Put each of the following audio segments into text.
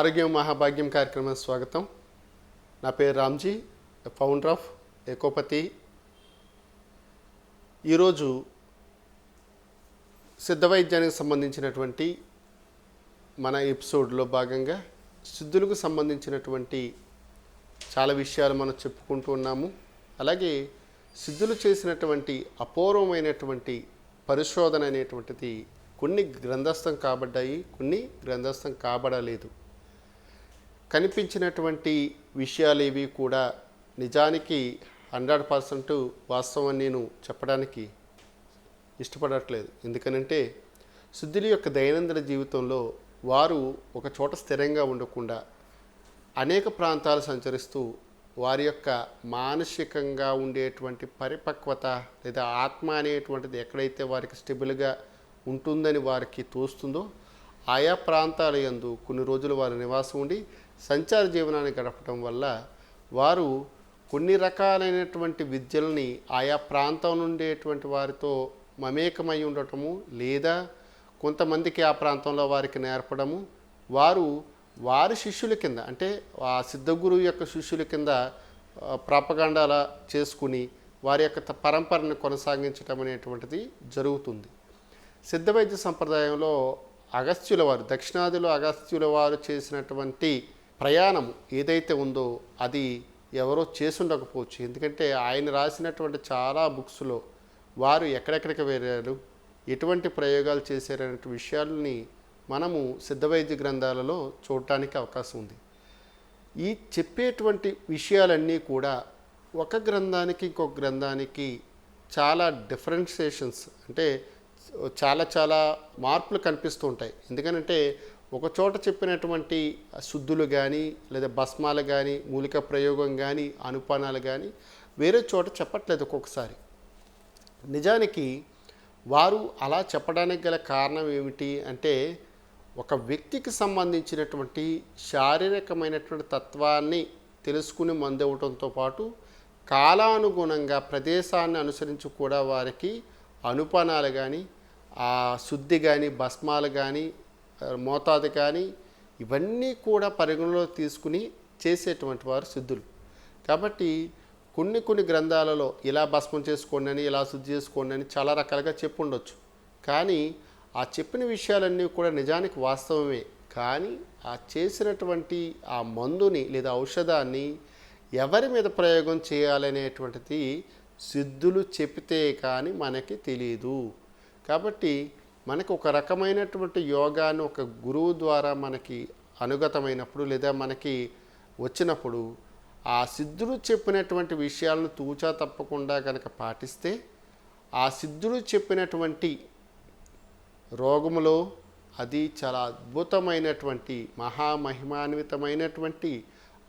ఆరోగ్యం మహాభాగ్యం కార్యక్రమం స్వాగతం. నా పేరు రామ్జీ ఫౌండర్ ఆఫ్ ఎకోపతి ఈరోజు సిద్ధ వైద్యానికి సంబంధించినటువంటి మన ఎపిసోడ్లో భాగంగా సిద్ధులకు సంబంధించినటువంటి చాలా విషయాలు మనం చెప్పుకుంటూ ఉన్నాము. అలాగే సిద్ధులు చేసినటువంటి అపూర్వమైనటువంటి పరిశోధన అనేటువంటిది కొన్ని గ్రంథస్థం కాబడ్డాయి కొన్ని గ్రంథస్థం కాబడలేదు. కనిపించినటువంటి విషయాలు ఇవి కూడా నిజానికి హండ్రెడ్ పర్సెంట్ వాస్తవం నేను చెప్పడానికి ఇష్టపడట్లేదు. ఎందుకనంటే శుద్ధుల యొక్క దైనందిన జీవితంలో వారు ఒక చోట స్థిరంగా ఉండకుండా అనేక ప్రాంతాలు సంచరిస్తూ వారి యొక్క మానసికంగా ఉండేటువంటి పరిపక్వత లేదా ఆత్మ అనేటువంటిది ఎక్కడైతే వారికి స్టెబుల్గా ఉంటుందని వారికి తోస్తుందో ఆయా ప్రాంతాల యందు కొన్ని రోజులు వారి నివాసం ఉండి సంచార జీవనాన్ని గడపడం వల్ల వారు కొన్ని రకాలైనటువంటి విద్యల్ని ఆయా ప్రాంతం నుండేటువంటి వారితో మమేకమై ఉండటము లేదా కొంతమందికి ఆ ప్రాంతంలో వారికి నేర్పడము. వారు వారి శిష్యుల కింద అంటే ఆ సిద్ధగురువు యొక్క శిష్యుల కింద ప్రాపగాండాల చేసుకుని వారి యొక్క పరంపరను కొనసాగించటం అనేటువంటిది జరుగుతుంది. సిద్ధ వైద్య సంప్రదాయంలో అగస్త్యుల వారు దక్షిణాదిలో అగస్త్యుల వారు చేసినటువంటి ప్రయాణం ఏదైతే ఉందో అది ఎవరో చేసుండకపోవచ్చు. ఎందుకంటే ఆయన రాసినటువంటి చాలా బుక్స్లో వారు ఎక్కడెక్కడికి వెళ్ళారు ఎటువంటి ప్రయోగాలు చేశారనే విషయాలని మనము సిద్ధవైద్య గ్రంథాలలో చూడటానికి అవకాశం ఉంది. ఈ చెప్పేటువంటి విషయాలన్నీ కూడా ఒక గ్రంథానికి ఇంకొక గ్రంథానికి చాలా డిఫరెన్షియేషన్స్ అంటే చాలా చాలా మార్పులు కనిపిస్తూ ఉంటాయి. ఎందుకనంటే ఒక చోట చెప్పినటువంటి శుద్ధులు కానీ లేదా భస్మాలు కానీ మూలిక ప్రయోగం కానీ అనుపానాలు కానీ వేరే చోట చెప్పట్లేదు ఒక్కొక్కసారి. నిజానికి వారు అలా చెప్పడానికి గల కారణం ఏమిటి అంటే ఒక వ్యక్తికి సంబంధించినటువంటి శారీరకమైనటువంటి తత్వాన్ని తెలుసుకుని మందివ్వటంతో పాటు కాలానుగుణంగా ప్రదేశాన్ని అనుసరించి కూడా వారికి అనుపానాలు కానీ ఆ శుద్ధి కానీ భస్మాలు కానీ మోతాదు కానీ ఇవన్నీ కూడా పరిగణలో తీసుకుని చేసేటువంటి వారు సిద్ధులు. కాబట్టి కొన్ని కొన్ని గ్రంథాలలో ఇలా భస్మం చేసుకోండి అని ఇలా శుద్ధి చేసుకోండి అని చాలా రకాలుగా చెప్పుండొచ్చు. కానీ ఆ చెప్పిన విషయాలన్నీ కూడా నిజానికి వాస్తవమే. కానీ ఆ చేసినటువంటి ఆ మందుని లేదా ఔషధాన్ని ఎవరి మీద ప్రయోగం చేయాలనేటువంటిది సిద్ధులు చెప్తే కానీ మనకి తెలియదు కాబట్టి మనకు ఒక రకమైనటువంటి యోగాను ఒక గురువు ద్వారా మనకి అనుగతమైనప్పుడు లేదా మనకి వచ్చినప్పుడు ఆ సిద్ధుడు చెప్పినటువంటి విషయాలను తూచా తప్పకుండా కనుక పాటిస్తే ఆ సిద్ధుడు చెప్పినటువంటి రోగములో అది చాలా అద్భుతమైనటువంటి మహామహిమాన్వితమైనటువంటి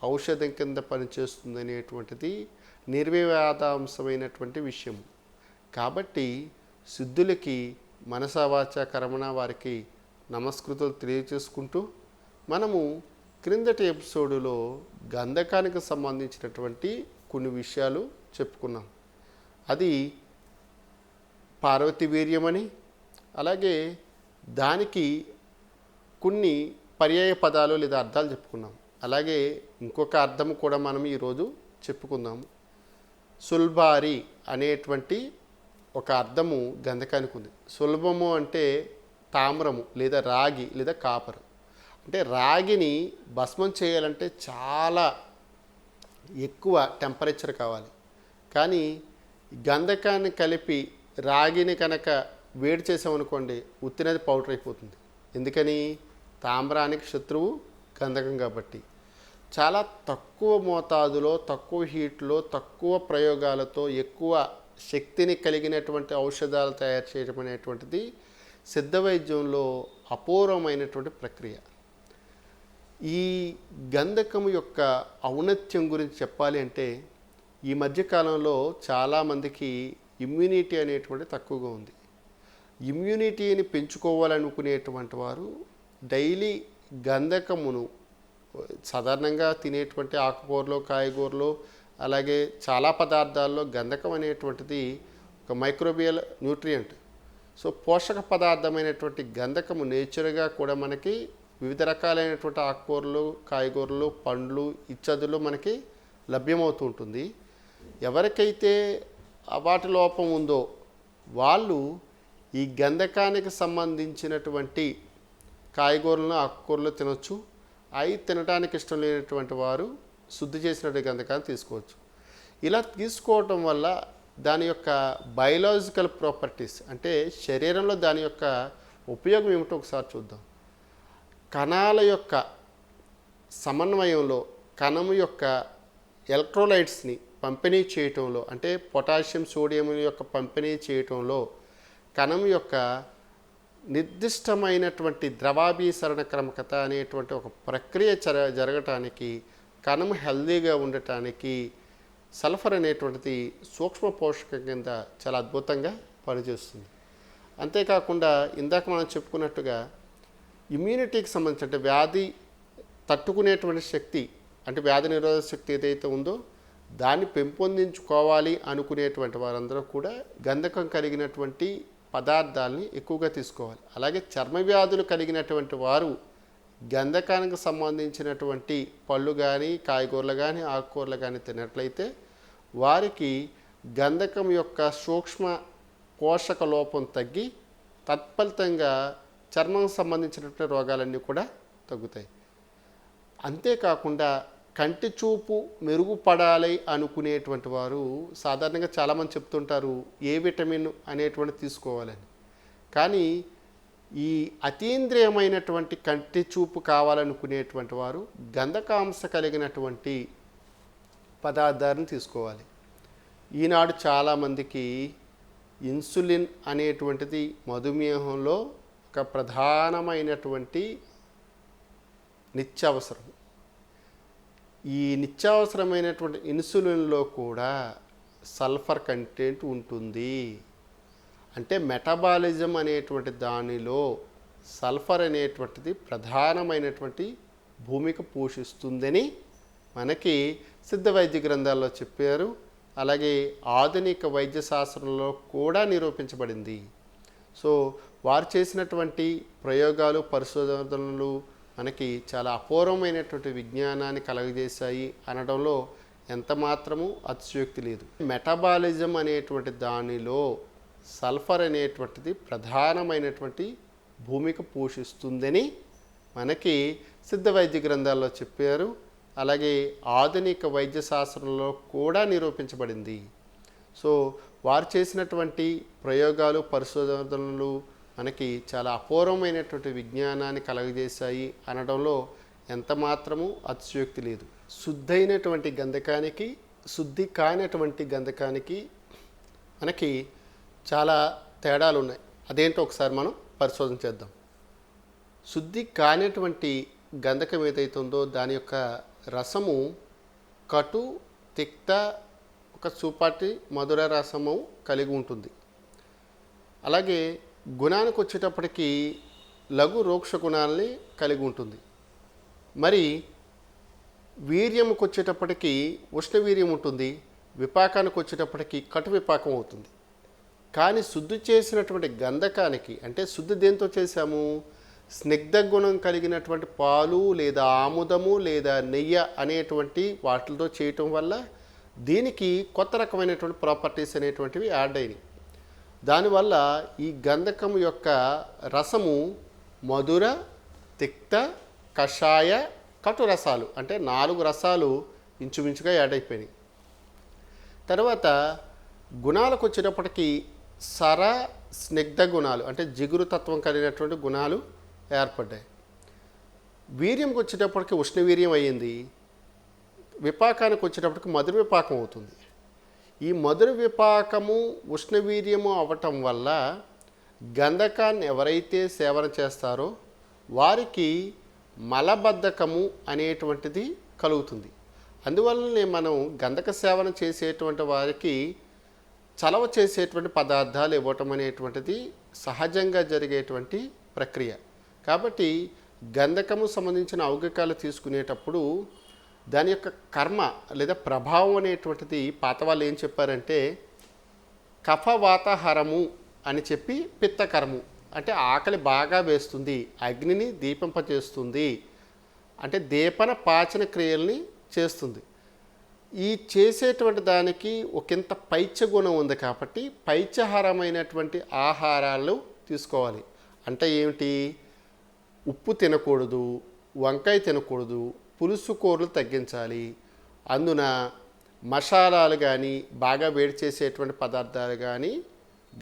ఔషధం కింద పనిచేస్తుంది అనేటువంటిది నిర్వివాదాంశమైనటువంటి విషయం కాబట్టి సిద్ధులకి మనసావాచ కర్మణ వారికి నమస్కృతులు తెలియచేసుకుంటూ మనము క్రిందటి ఎపిసోడులో గంధకానికి సంబంధించినటువంటి కొన్ని విషయాలు చెప్పుకున్నాం. అది పార్వతి వీర్యమని అలాగే దానికి కొన్ని పర్యాయ పదాలు లేదా అర్థాలు చెప్పుకున్నాం. అలాగే ఇంకొక అర్థం కూడా మనం ఈరోజు చెప్పుకుందాము సుల్బారి అనేటువంటి ఒక అర్థము గంధకానికి ఉంది సులభము అంటే తామ్రము లేదా రాగి లేదా కాపరు. అంటే రాగిని భస్మం చేయాలంటే చాలా ఎక్కువ టెంపరేచర్ కావాలి. కానీ గంధకాన్ని కలిపి రాగిని కనుక వేడి చేసామనుకోండి ఉత్తినది పౌడర్ అయిపోతుంది. ఎందుకని? తామ్రానికి శత్రువు గంధకం కాబట్టి. చాలా తక్కువ మోతాదులో తక్కువ హీట్లో తక్కువ ప్రయోగాలతో ఎక్కువ శక్తిని కలిగినటువంటి ఔషధాలు తయారు చేయడం అనేటువంటిది సిద్ధ వైద్యంలో అపూర్వమైనటువంటి ప్రక్రియ. ఈ గంధకం యొక్క ఔన్నత్యం గురించి చెప్పాలి అంటే ఈ మధ్యకాలంలో చాలామందికి ఇమ్యూనిటీ అనేటువంటి తక్కువగా ఉంది. ఇమ్యూనిటీని పెంచుకోవాలనుకునేటువంటి వారు డైలీ గంధకమును సాధారణంగా తినేటువంటి ఆకుకూరలో కాయగూరలు అలాగే చాలా పదార్థాల్లో గంధకం అనేటువంటిది ఒక మైక్రోబియల్ న్యూట్రియంట్. సో పోషక పదార్థమైనటువంటి గంధకము నేచర్గా కూడా మనకి వివిధ రకాలైనటువంటి ఆకుకూరలు కాయగూరలు పండ్లు ఇచ్చదులు మనకి లభ్యమవుతూ ఉంటుంది. ఎవరికైతే వాటి లోపం ఉందో వాళ్ళు ఈ గంధకానికి సంబంధించినటువంటి కాయగూరలను ఆకుకూరలు తినొచ్చు. అవి తినడానికి ఇష్టం లేనటువంటి వారు శుద్ధి చేసినటువంటి గంధకాన్ని తీసుకోవచ్చు. ఇలా తీసుకోవటం వల్ల దాని యొక్క బయలాజికల్ ప్రాపర్టీస్ అంటే శరీరంలో దాని యొక్క ఉపయోగం ఏమిటో ఒకసారి చూద్దాం. కణాల యొక్క సమన్వయంలో కణము యొక్క ఎలక్ట్రోలైట్స్ని పంపిణీ చేయటంలో అంటే పొటాషియం సోడియం యొక్క పంపిణీ చేయటంలో కణం యొక్క నిర్దిష్టమైనటువంటి ద్రవాభీసరణ క్రమకత అనేటువంటి ఒక ప్రక్రియ జరగటానికి కణం హెల్దీగా ఉండటానికి సల్ఫర్ అనేటువంటిది సూక్ష్మ పోషకం కింద చాలా అద్భుతంగా పనిచేస్తుంది. అంతేకాకుండా ఇందాక మనం చెప్పుకున్నట్టుగా ఇమ్యూనిటీకి సంబంధించి అంటే వ్యాధి తట్టుకునేటువంటి శక్తి అంటే వ్యాధి నిరోధక శక్తి ఏదైతే ఉందో దాన్ని పెంపొందించుకోవాలి అనుకునేటువంటి వారందరూ కూడా గంధకం కలిగినటువంటి పదార్థాలని ఎక్కువగా తీసుకోవాలి. అలాగే చర్మ వ్యాధులు కలిగినటువంటి వారు గంధకానికి సంబంధించినటువంటి పళ్ళు కానీ కాయగూరలు కానీ ఆకుకూరలు కానీ తిన్నట్లయితే వారికి గంధకం యొక్క సూక్ష్మ పోషక లోపం తగ్గి తత్ఫలితంగా చర్మం సంబంధించినటువంటి రోగాలన్నీ కూడా తగ్గుతాయి. అంతేకాకుండా కంటి చూపు మెరుగుపడాలి అనుకునేటువంటి వారు సాధారణంగా చాలామంది చెప్తుంటారు ఏ విటమిన్ అనేటువంటి తీసుకోవాలని. కానీ ఈ అతీంద్రియమైనటువంటి కంటి చూపు కావాలనుకునేటువంటి వారు గంధకాంశ కలిగినటువంటి పదార్థాలను తీసుకోవాలి. ఈనాడు చాలామందికి ఇన్సులిన్ అనేటువంటిది మధుమేహంలో ఒక ప్రధానమైనటువంటి నిత్యావసరం. ఈ నిత్యావసరమైనటువంటి ఇన్సులిన్లో కూడా సల్ఫర్ కంటెంట్ ఉంటుంది. అంటే మెటబాలిజం అనేటువంటి దానిలో సల్ఫర్ అనేటువంటిది ప్రధానమైనటువంటి భూమిక పోషిస్తుందని మనకి సిద్ధ వైద్య గ్రంథాల్లో చెప్పారు. అలాగే ఆధునిక వైద్య శాస్త్రంలో కూడా నిరూపించబడింది. సో వారు చేసినటువంటి ప్రయోగాలు పరిశోధనలు మనకి చాలా అపూర్వమైనటువంటి విజ్ఞానాన్ని కలగజేశాయి అనడంలో ఎంత మాత్రము అతిశయోక్తి లేదు. మెటబాలిజం అనేటువంటి దానిలో సల్ఫర్ అనేటువంటిది ప్రధానమైనటువంటి భూమిక పోషిస్తుందని మనకి సిద్ధ వైద్య గ్రంథాల్లో చెప్పారు. అలాగే ఆధునిక వైద్య శాస్త్రంలో కూడా నిరూపించబడింది. సో వారు చేసినటువంటి ప్రయోగాలు పరిశోధనలు మనకి చాలా అపూర్వమైనటువంటి విజ్ఞానాన్ని కలగజేశాయి అనడంలో ఎంత మాత్రము అతిశయోక్తి లేదు. శుద్ధైనటువంటి గంధకానికి శుద్ధి కానటువంటి గంధకానికి మనకి చాలా తేడాలు ఉన్నాయి అదేంటో ఒకసారి మనం పరిశోధన చేద్దాం. శుద్ధి కానిటువంటి గంధకం ఏదైతే ఉందో దాని యొక్క రసము కటు తిక్త ఒక చూపాటి మధుర రసము కలిగి ఉంటుంది. అలాగే గుణానికి వచ్చేటప్పటికి లఘు రోక్ష గుణాలని కలిగి ఉంటుంది. మరి వీర్యముకు వచ్చేటప్పటికి ఉష్ణ వీర్యం ఉంటుంది. విపాకానికి వచ్చేటప్పటికి కటు విపాకం అవుతుంది. కానీ శుద్ధి చేసినటువంటి గంధకానికి అంటే శుద్ధి దేంతో చేశాము? స్నిగ్ధ గుణం కలిగినటువంటి పాలు లేదా ఆముదము లేదా నెయ్యి అనేటువంటి వాటితో చేయటం వల్ల దీనికి కొత్త రకమైనటువంటి ప్రాపర్టీస్ అనేటువంటివి యాడ్ అయినాయి. దానివల్ల ఈ గంధకం యొక్క రసము మధుర తిక్త కషాయ కటు రసాలు అంటే నాలుగు రసాలు ఇంచుమించుగా యాడ్ అయిపోయినాయి. తర్వాత గుణాలకు వచ్చేటప్పటికి సర స్నిగ్ధ గుణాలు అంటే జిగురు తత్వం కలిగినటువంటి గుణాలు ఏర్పడ్డాయి. వీర్యంకి వచ్చేటప్పటికి ఉష్ణవీర్యం అయ్యింది. విపాకానికి వచ్చేటప్పటికి మధుర విపాకం అవుతుంది. ఈ మధుర విపాకము ఉష్ణవీర్యము అవటం వల్ల గంధకాన్ని ఎవరైతే సేవన చేస్తారో వారికి మలబద్ధకము అనేటువంటిది కలుగుతుంది. అందువల్లనే మనం గంధక సేవన చేసేటువంటి వారికి చలవ చేసేటువంటి పదార్థాలు ఇవ్వటం అనేటువంటిది సహజంగా జరిగేటువంటి ప్రక్రియ. కాబట్టి గంధకము సంబంధించిన ఔగికాలు తీసుకునేటప్పుడు దాని యొక్క కర్మ లేదా ప్రభావం అనేటువంటిది పాత వాళ్ళు ఏం చెప్పారంటే కఫవాతహరము అని చెప్పి పిత్తకరము అంటే ఆకలి బాగా వేస్తుంది అగ్నిని దీపింపచేస్తుంది అంటే దీపన పాచన క్రియల్ని చేస్తుంది. ఈ చేసేటువంటి దానికి ఒకంత పైచ గుణం ఉంది కాబట్టి పైచహారమైనటువంటి ఆహారాలు తీసుకోవాలి. అంటే ఏమిటి? ఉప్పు తినకూడదు వంకాయ తినకూడదు పులుసు కూరలు తగ్గించాలి. అందున మసాలాలు కానీ బాగా వేడి చేసేటువంటి పదార్థాలు కానీ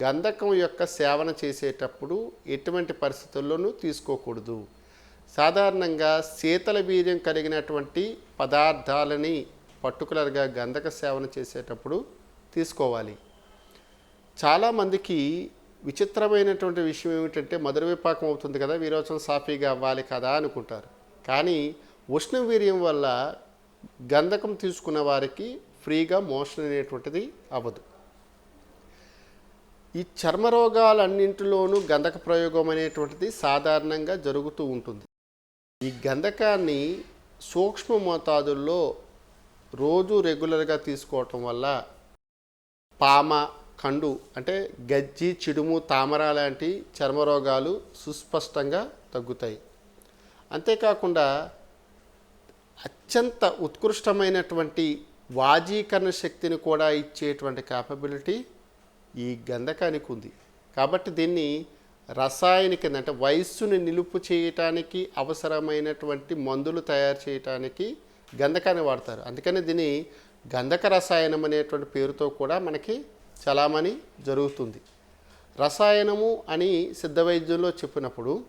గంధకం యొక్క సేవన చేసేటప్పుడు ఎటువంటి పరిస్థితుల్లోనూ తీసుకోకూడదు. సాధారణంగా శీతల వీర్యం కలిగినటువంటి పదార్థాలని పర్టికులర్గా గంధక సేవన చేసేటప్పుడు తీసుకోవాలి. చాలామందికి విచిత్రమైనటువంటి విషయం ఏమిటంటే మధుర విపాకం అవుతుంది కదా వీరోచనం సాఫీగా అవ్వాలి కదా అనుకుంటారు. కానీ ఉష్ణ వీర్యం వల్ల గంధకం తీసుకున్న వారికి ఫ్రీగా మోషన్ అనేటువంటిది అవ్వదు. ఈ చర్మ రోగాలన్నింటిలోనూ గంధక ప్రయోగం అనేటువంటిది సాధారణంగా జరుగుతూ ఉంటుంది. ఈ గంధకాన్ని సూక్ష్మ మోతాదుల్లో రోజు రెగ్యులర్గా తీసుకోవటం వల్ల పామ కండు అంటే గజ్జి చిడుము తామర లాంటి చర్మ రోగాలు సుస్పష్టంగా తగ్గుతాయి. అంతేకాకుండా అత్యంత ఉత్కృష్టమైనటువంటి వాజీకరణ శక్తిని కూడా ఇచ్చేటువంటి క్యాపబిలిటీ ఈ గంధకానికి ఉంది. కాబట్టి దీన్ని రసాయనిక అంటే వయస్సుని నిలుపు చేయటానికి అవసరమైనటువంటి మందులు తయారు చేయటానికి గంధకాన్ని వాడతారు. అందుకని దీన్ని గంధక రసాయనం అనేటువంటి పేరుతో కూడా మనకి చలామణి జరుగుతుంది. రసాయనము అని సిద్ధ వైద్యంలో చెప్పినప్పుడు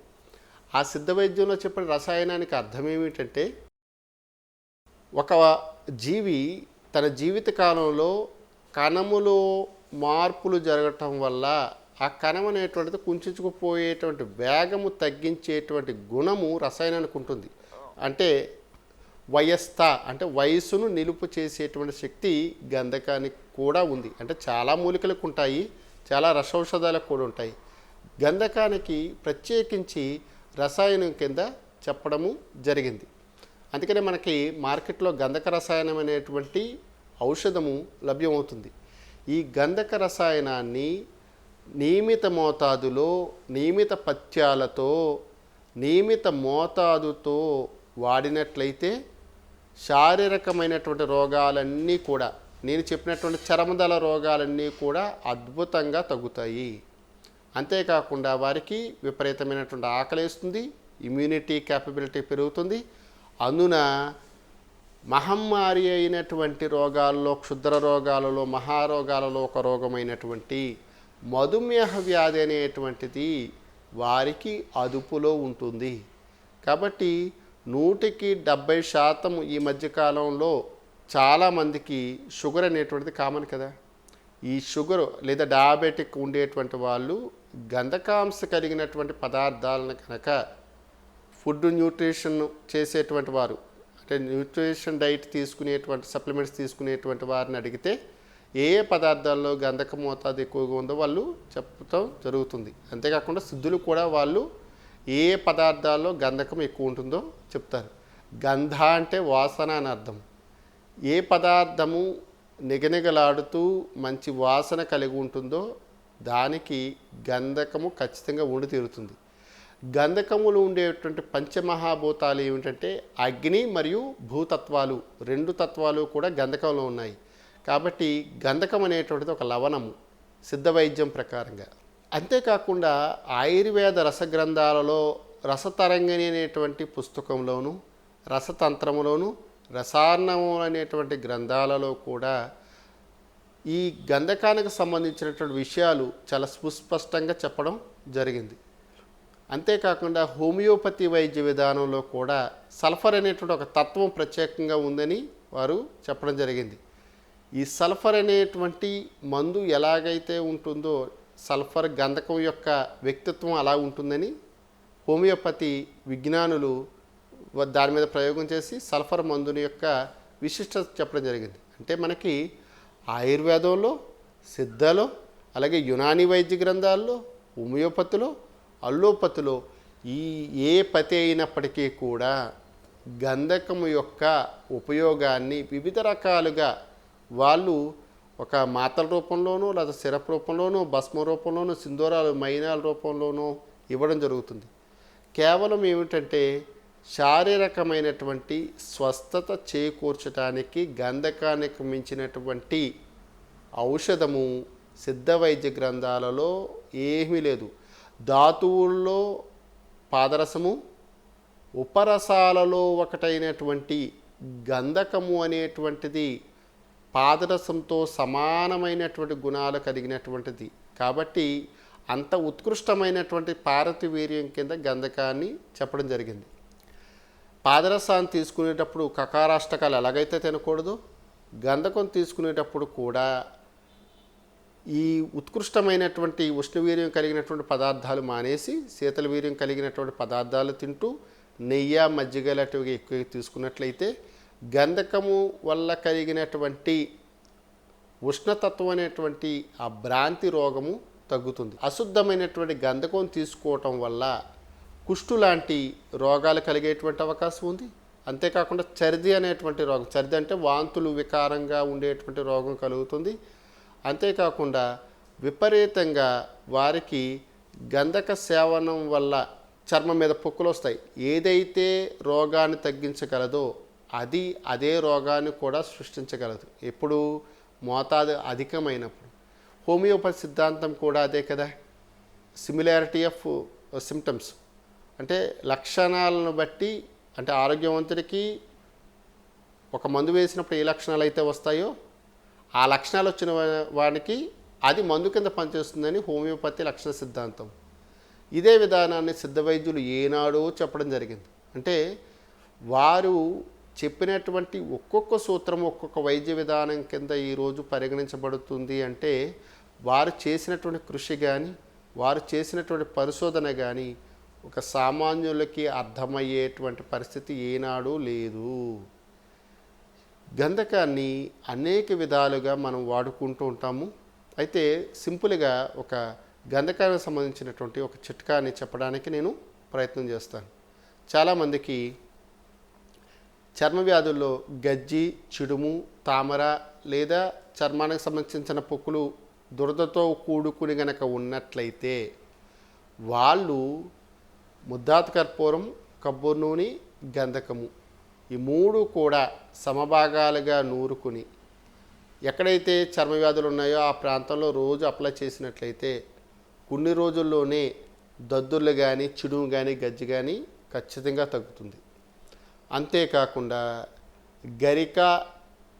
ఆ సిద్ధ వైద్యంలో చెప్పిన రసాయనానికి అర్థం ఏమిటంటే ఒక జీవి తన జీవిత కాలంలో కణములో మార్పులు జరగటం వల్ల ఆ కణం అనేటువంటిది కుంచుకుపోయేటువంటి వేగము తగ్గించేటువంటి గుణము రసాయనానికి ఉంటుంది. అంటే వయస్థ అంటే వయస్సును నిలుపు చేసేటువంటి శక్తి గంధకానికి కూడా ఉంది. అంటే చాలా మూలికలకు ఉంటాయి చాలా రసౌషధాలకు కూడా ఉంటాయి. గంధకానికి ప్రత్యేకించి రసాయనం కింద చెప్పడము జరిగింది. అందుకనే మనకి మార్కెట్లో గంధక రసాయనం అనేటువంటి ఔషధము లభ్యమవుతుంది. ఈ గంధక రసాయనాన్ని నియమిత మోతాదులో నియమిత పథ్యాలతో నియమిత మోతాదుతో వాడినట్లయితే శారీరకమైనటువంటి రోగాలన్నీ కూడా నేను చెప్పినటువంటి చర్మదల రోగాలన్నీ కూడా అద్భుతంగా తగ్గుతాయి. అంతేకాకుండా వారికి విపరీతమైనటువంటి ఆకలేస్తుంది ఇమ్యూనిటీ క్యాపబిలిటీ పెరుగుతుంది. అందున మహమ్మారి అయినటువంటి రోగాల్లో క్షుద్ర రోగాలలో మహారోగాలలో ఒక రోగమైనటువంటి మధుమేహ వ్యాధి అనేటువంటిది వారికి అదుపులో ఉంటుంది. కాబట్టి నూటికి డెబ్బై శాతం ఈ మధ్యకాలంలో చాలామందికి షుగర్ అనేటువంటిది కామన్ కదా. ఈ షుగర్ లేదా డయాబెటిక్ ఉండేటువంటి వాళ్ళు గంధకాంశ కలిగినటువంటి పదార్థాలను కనుక ఫుడ్ న్యూట్రిషన్ చేసేటువంటి వారు అంటే న్యూట్రిషన్ డైట్ తీసుకునేటువంటి సప్లిమెంట్స్ తీసుకునేటువంటి వారిని అడిగితే ఏ ఏ పదార్థాల్లో గంధక మోతాదు ఎక్కువగా ఉందో వాళ్ళు చెప్పటం జరుగుతుంది. అంతేకాకుండా సిద్ధులు కూడా వాళ్ళు ఏ పదార్థాల్లో గంధకం ఎక్కువ ఉంటుందో చెప్తారు. గంధ అంటే వాసన అని అర్థం. ఏ పదార్థము నిగనిగలాడుతూ మంచి వాసన కలిగి ఉంటుందో దానికి గంధకము ఖచ్చితంగా ఉండి తీరుతుంది. గంధకములు ఉండేటువంటి పంచమహాభూతాలు ఏమిటంటే అగ్ని మరియు భూతత్వాలు. రెండు తత్వాలు కూడా గంధకంలో ఉన్నాయి. కాబట్టి గంధకం అనేటువంటిది ఒక లవణము సిద్ధ వైద్యం ప్రకారంగా. అంతేకాకుండా ఆయుర్వేద రసగ్రంథాలలో రసతరంగిణి అనేటువంటి పుస్తకంలోను రసతంత్రములోను రసాన్నము అనేటువంటి గ్రంథాలలో కూడా ఈ గంధకానికి సంబంధించినటువంటి విషయాలు చాలా సుస్పష్టంగా చెప్పడం జరిగింది. అంతేకాకుండా హోమియోపతి వైద్య విధానంలో కూడా సల్ఫర్ అనేటువంటి ఒక తత్వం ప్రత్యేకంగా ఉందని వారు చెప్పడం జరిగింది. ఈ సల్ఫర్ అనేటువంటి మందు ఎలాగైతే ఉంటుందో సల్ఫర్ గంధకం యొక్క వ్యక్తిత్వం అలా ఉంటుందని హోమియోపతి విజ్ఞానులు దాని మీద ప్రయోగం చేసి సల్ఫర్ మందుని యొక్క విశిష్టత చెప్పడం జరిగింది. అంటే మనకి ఆయుర్వేదంలో సిద్ధలో అలాగే యునాని వైద్య గ్రంథాల్లో హోమియోపతిలో అల్లోపతిలో ఈ ఏ పతి అయినప్పటికీ కూడా గంధకము యొక్క ఉపయోగాన్ని వివిధ రకాలుగా వాళ్ళు ఒక మాతల రూపంలోనూ లేదా సిరప్ రూపంలోనూ భస్మ రూపంలోనూ సింధూరాలు మైనాల రూపంలోనూ ఇవ్వడం జరుగుతుంది. కేవలం ఏమిటంటే శారీరకమైనటువంటి స్వస్థత చేకూర్చడానికి గంధకానికి మించినటువంటి ఔషధము సిద్ధ వైద్య గ్రంథాలలో ఏమీ లేదు. ధాతువుల్లో పాదరసము ఉపరసాలలో ఒకటైనటువంటి గంధకము అనేటువంటిది పాదరసంతో సమానమైనటువంటి గుణాలు కలిగినటువంటిది. కాబట్టి అంత ఉత్కృష్టమైనటువంటి పారతి వీర్యం కింద గంధకాన్ని చెప్పడం జరిగింది. పాదరసాన్ని తీసుకునేటప్పుడు కకారాష్టకాలు ఎలాగైతే తినకూడదు గంధకం తీసుకునేటప్పుడు కూడా ఈ ఉత్కృష్టమైనటువంటి ఉష్ణవీర్యం కలిగినటువంటి పదార్థాలు మానేసి శీతల వీర్యం కలిగినటువంటి పదార్థాలు తింటూ నెయ్యి మజ్జిగ లాంటివి ఎక్కువ తీసుకున్నట్లయితే గంధకము వల్ల కలిగినటువంటి ఉష్ణతత్వం అనేటువంటి ఆ భ్రాంతి రోగము తగ్గుతుంది. అశుద్ధమైనటువంటి గంధకం తీసుకోవటం వల్ల కుష్టు లాంటి రోగాలు కలిగేటువంటి అవకాశం ఉంది. అంతేకాకుండా చర్ది అనేటువంటి రోగం చర్ది అంటే వాంతులు వికారంగా ఉండేటువంటి రోగం కలుగుతుంది. అంతేకాకుండా విపరీతంగా వారికి గంధక సేవనం వల్ల చర్మం మీద పొక్కులు వస్తాయి. ఏదైతే రోగాన్ని తగ్గించగలదో అది అదే రోగాన్ని కూడా సృష్టించగలదు. ఎప్పుడు మోతాదు అధికమైనప్పుడు. హోమియోపతి సిద్ధాంతం కూడా అదే కదా. సిమిలారిటీ ఆఫ్ సిమ్టమ్స్ అంటే లక్షణాలను బట్టి అంటే ఆరోగ్యవంతుడికి ఒక మందు వేసినప్పుడు ఏ లక్షణాలు అయితే వస్తాయో ఆ లక్షణాలు వచ్చిన వానికి వాడికి అది మందు కింద పనిచేస్తుందని హోమియోపతి లక్షణ సిద్ధాంతం. ఇదే విధానాన్ని సిద్ధ వైద్యులు ఏనాడో చెప్పడం జరిగింది. అంటే వారు చెప్పినటువంటి ఒక్కొక్క సూత్రం ఒక్కొక్క వైద్య విధానం కింద ఈరోజు పరిగణించబడుతుంది అంటే వారు చేసినటువంటి కృషి కానీ వారు చేసినటువంటి పరిశోధన కానీ ఒక సామాన్యులకి అర్థమయ్యేటువంటి పరిస్థితి ఏనాడు లేదు. గంధకాన్ని అనేక విధాలుగా మనం వాడుకుంటూ ఉంటాము. అయితే సింపుల్గా ఒక గంధకానికి సంబంధించినటువంటి ఒక చిట్కాని చెప్పడానికి నేను ప్రయత్నం చేస్తాను. చాలామందికి చర్మ వ్యాధుల్లో గజ్జి చిడుము తామర లేదా చర్మానికి సంబంధించిన పొక్కులు దురదతో కూడుకుని గనక ఉన్నట్లయితే వాళ్ళు ముద్దాత కర్పూరం కబ్బూరు నూనె గంధకము ఈ మూడు కూడా సమభాగాలుగా నూరుకుని ఎక్కడైతే చర్మ వ్యాధులు ఉన్నాయో ఆ ప్రాంతంలో రోజు అప్లై చేసినట్లయితే కొన్ని రోజుల్లోనే దద్దుర్లు కానీ చిడుము కానీ గజ్జి కానీ ఖచ్చితంగా తగ్గుతుంది. అంతేకాకుండా గరిక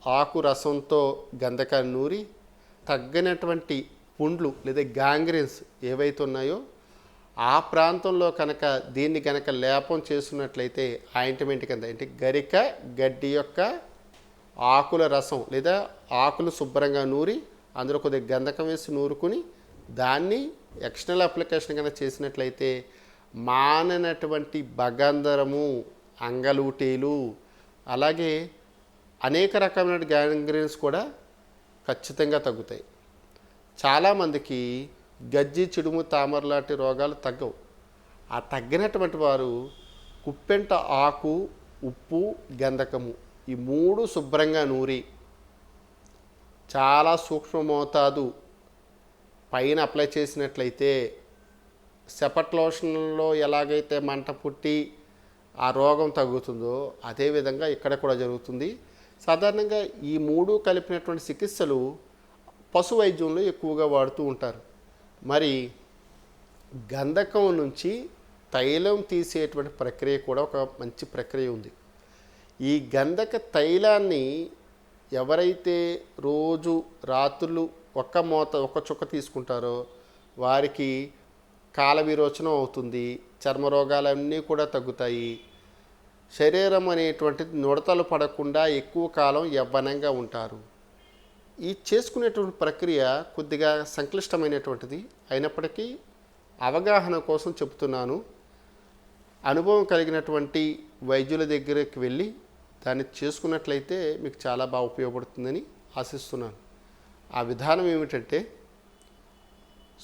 ఆకు రసంతో గంధకాన్ని నూరి తగ్గినటువంటి పుండ్లు లేదా గ్యాంగ్రెన్స్ ఏవైతే ఉన్నాయో ఆ ప్రాంతంలో కనుక దీన్ని కనుక లేపం చేసుకున్నట్లయితే ఆయింట్మెంట్ కింద అంటే గరిక గడ్డి యొక్క ఆకుల రసం లేదా ఆకులు శుభ్రంగా నూరి అందులో కొద్దిగా గంధకం వేసి నూరుకుని దాన్ని ఎక్స్టర్నల్ అప్లికేషన్ కనుక చేసినట్లయితే మాననటువంటి బగంధరము అంగలూటీలు. అలాగే అనేక రకమైన గ్యాంగ్రీన్స్ కూడా ఖచ్చితంగా తగ్గుతాయి. చాలామందికి గజ్జి చిడుము తామర లాంటి రోగాలు తగ్గవు. ఆ తగ్గినటువంటి వారు కుప్పెంట ఆకు ఉప్పు గంధకము ఈ మూడు శుభ్రంగా నూరి చాలా సూక్ష్మ మోతాదు పైన అప్లై చేసినట్లయితే సెపట్ లోషన్లో ఎలాగైతే మంట పుట్టి ఆ రోగం తగ్గుతుందో అదేవిధంగా ఇక్కడ కూడా జరుగుతుంది. సాధారణంగా ఈ మూడు కలిపినటువంటి చికిత్సలు పశు వైద్యంలో ఎక్కువగా వాడుతూ ఉంటారు. మరి గంధకం నుంచి తైలం తీసేటువంటి ప్రక్రియ కూడా ఒక మంచి ప్రక్రియ ఉంది. ఈ గంధక తైలాన్ని ఎవరైతే రోజు రాత్రులు ఒక్క మోత ఒక్క చుక్క తీసుకుంటారో వారికి కాల విరోచనం అవుతుంది చర్మ రోగాలన్నీ కూడా తగ్గుతాయి. శరీరం అనేటువంటిది నుడతలు పడకుండా ఎక్కువ కాలం యవ్వనంగా ఉంటారు. ఈ చేసుకునేటువంటి ప్రక్రియ కొద్దిగా సంక్లిష్టమైనటువంటిది అయినప్పటికీ అవగాహన కోసం చెప్తున్నాను అనుభవం కలిగినటువంటి వైద్యుల దగ్గరికి వెళ్ళి దాన్ని చేసుకున్నట్లయితే మీకు చాలా బాగా ఉపయోగపడుతుందని ఆశిస్తున్నాను. ఆ విధానం ఏమిటంటే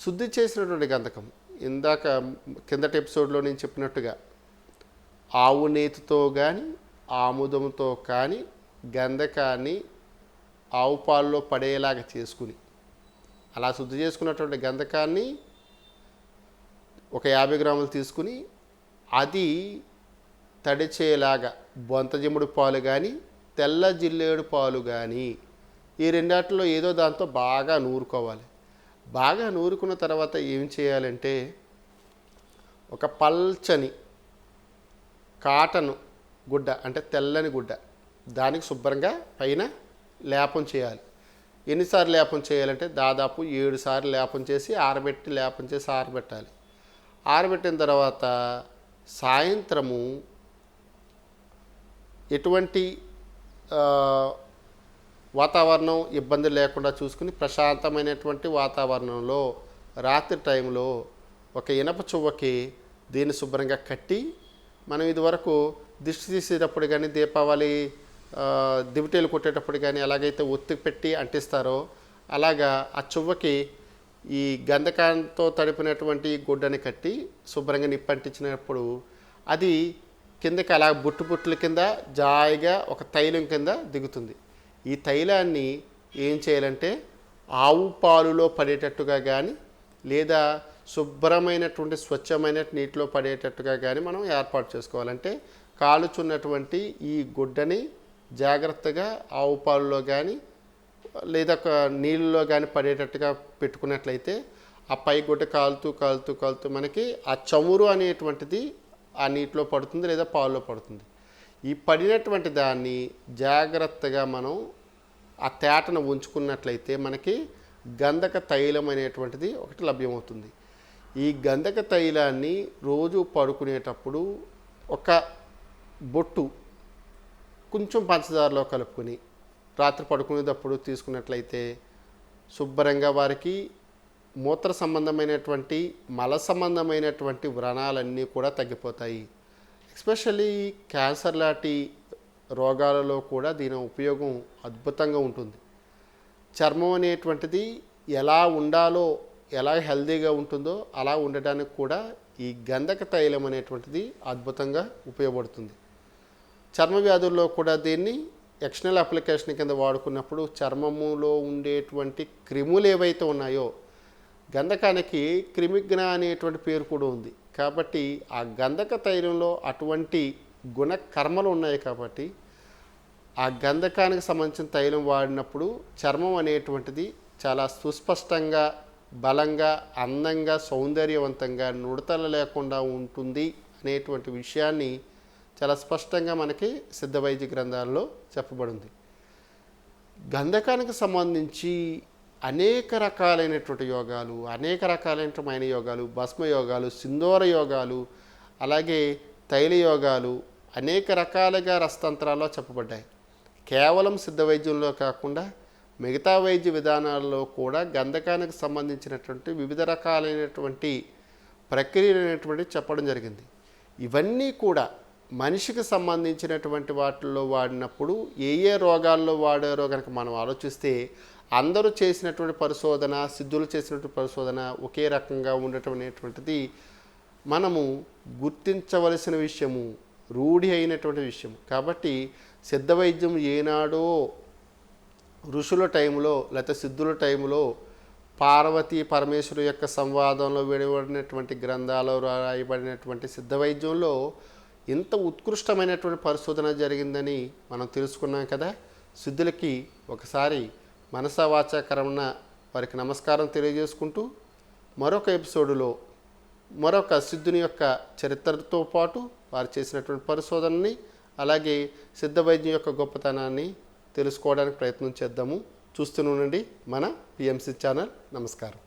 శుద్ధి చేసినటువంటి గంధకం. ఇందాక కిందటి ఎపిసోడ్లో నేను చెప్పినట్టుగా ఆవు నేతితో కానీ ఆముదంతో కానీ గంధకాన్ని ఆవు పాలలో పడేలాగా చేసుకుని అలా శుద్ధి చేసుకున్నటువంటి గంధకాన్ని ఒక యాభై గ్రాములు తీసుకుని అది తడిచేలాగా బొంతజిమ్ముడు పాలు కానీ తెల్ల జిల్లేడు పాలు కానీ ఈ రెండాటిలో ఏదో దాంతో బాగా నూరుకోవాలి. బాగా నూరుకున్న తర్వాత ఏం చేయాలంటే ఒక పల్చని కాటన్ గుడ్డ అంటే తెల్లని గుడ్డ దానికి శుభ్రంగా పైన లేపం చేయాలి. ఎన్నిసార్లు లేపం చేయాలంటే దాదాపు ఏడు సార్లు లేపం చేసి ఆరబెట్టి లేపం చేసి ఆరబెట్టాలి. ఆరబెట్టిన తర్వాత సాయంత్రము ఎటువంటి వాతావరణం ఇబ్బంది లేకుండా చూసుకుని ప్రశాంతమైనటువంటి వాతావరణంలో రాత్రి టైంలో ఒక ఇనప చువ్వకి దీన్ని శుభ్రంగా కట్టి మనం ఇదివరకు దిష్టి తీసేటప్పుడు కానీ దీపావళి ఆ, దివిటీలు కొట్టేటప్పుడు కానీ ఎలాగైతే ఒత్తి పెట్టి అంటిస్తారో అలాగా ఆ చువ్వకి ఈ గంధకాంతో తడిపినటువంటి గుడ్డని కట్టి శుభ్రంగా నిప్పంటించినప్పుడు అది కిందకి అలా బుట్టు బుట్టుల కింద జాయిగా ఒక తైలం కింద దిగుతుంది. ఈ తైలాన్ని ఏం చేయాలంటే ఆవు పాలులో పడేటట్టుగా కానీ లేదా శుభ్రమైనటువంటి స్వచ్ఛమైన నీటిలో పడేటట్టుగా కానీ మనం ఏర్పాటు చేసుకోవాలంటే కాలుచున్నటువంటి ఈ గుడ్డని జాగ్రత్తగా ఆవు పాలులో కానీ లేదా నీళ్ళలో కానీ పడేటట్టుగా పెట్టుకున్నట్లయితే ఆ పై గుడ్డ కాలుతూ కాలుతూ కాలుతూ మనకి ఆ చమురు అనేటువంటిది ఆ నీటిలో పడుతుంది లేదా పాలలో పడుతుంది. ఈ పడినటువంటి దాన్ని జాగ్రత్తగా మనం ఆ తేటను ఉంచుకున్నట్లయితే మనకి గంధక తైలం అనేటువంటిది ఒకటి లభ్యమవుతుంది. ఈ గంధక తైలాన్ని రోజు పడుకునేటప్పుడు ఒక బొట్టు కొంచెం పంచదారలో కలుపుకొని రాత్రి పడుకునేటప్పుడు తీసుకున్నట్లయితే శుభ్రంగా వారికి మూత్ర సంబంధమైనటువంటి మల సంబంధమైనటువంటి వ్రణాలన్నీ కూడా తగ్గిపోతాయి. ఎస్పెషల్లీ క్యాన్సర్ లాంటి రోగాలలో కూడా దీని ఉపయోగం అద్భుతంగా ఉంటుంది. చర్మం అనేటువంటిది ఎలా ఉండాలో ఎలా హెల్దీగా ఉంటుందో అలా ఉండడానికి కూడా ఈ గంధక తైలం అనేటువంటిది అద్భుతంగా ఉపయోగపడుతుంది. చర్మ వ్యాధుల్లో కూడా దీన్ని ఎక్స్టర్నల్ అప్లికేషన్ కింద వాడుకున్నప్పుడు చర్మములో ఉండేటువంటి క్రిములు ఏవైతే ఉన్నాయో గంధకానికి క్రిమిగ్న అనేటువంటి పేరు కూడా ఉంది. కాబట్టి ఆ గంధక తైలంలో అటువంటి గుణ కర్మలు ఉన్నాయి కాబట్టి ఆ గంధకానికి సంబంధించిన తైలం వాడినప్పుడు చర్మం అనేటువంటిది చాలా సుస్పష్టంగా బలంగా అందంగా సౌందర్యవంతంగా నుడతలు లేకుండా ఉంటుంది అనేటువంటి విషయాన్ని చాలా స్పష్టంగా మనకి సిద్ధ వైద్య గ్రంథాల్లో చెప్పబడింది. గంధకానికి సంబంధించి అనేక రకాలైనటువంటి యోగాలు అనేక రకాలైనమైన యోగాలు భస్మ యోగాలు సింధూర యోగాలు అలాగే తైల యోగాలు అనేక రకాలుగా రసతంత్రాల్లో చెప్పబడ్డాయి. కేవలం సిద్ధ వైద్యంలో కాకుండా మిగతా వైద్య విధానాల్లో కూడా గంధకానికి సంబంధించినటువంటి వివిధ రకాలైనటువంటి ప్రక్రియలు అనేటువంటి చెప్పడం జరిగింది. ఇవన్నీ కూడా మనిషికి సంబంధించినటువంటి వాటిల్లో వాడినప్పుడు ఏ ఏ రోగాల్లో వాడారో కనుక మనం ఆలోచిస్తే అందరూ చేసినటువంటి పరిశోధన సిద్ధులు చేసినటువంటి పరిశోధన ఒకే రకంగా ఉండటం అనేటువంటిది మనము గుర్తించవలసిన విషయము రూఢి అయినటువంటి విషయం కాబట్టి సిద్ధ వైద్యం ఏనాడో ఋషుల టైంలో లేకపోతే సిద్ధుల టైంలో పార్వతీ పరమేశ్వరు యొక్క సంవాదంలో వెలువడినటువంటి గ్రంథాలు రాయబడినటువంటి సిద్ధ వైద్యంలో ఇంత ఉత్కృష్టమైనటువంటి పరిశోధన జరిగిందని మనం తెలుసుకున్నాం కదా. సిద్ధులకి ఒకసారి మనసా వారికి నమస్కారం తెలియజేసుకుంటూ మరొక ఎపిసోడులో మరొక సిద్ధుని యొక్క చరిత్రతో పాటు వారు చేసినటువంటి పరిశోధనని అలాగే సిద్ధ వైద్యం యొక్క గొప్పతనాన్ని తెలుసుకోవడానికి ప్రయత్నం చేద్దాము. చూస్తూనే ఉండండి మన పిఎంసి ఛానల్. నమస్కారం.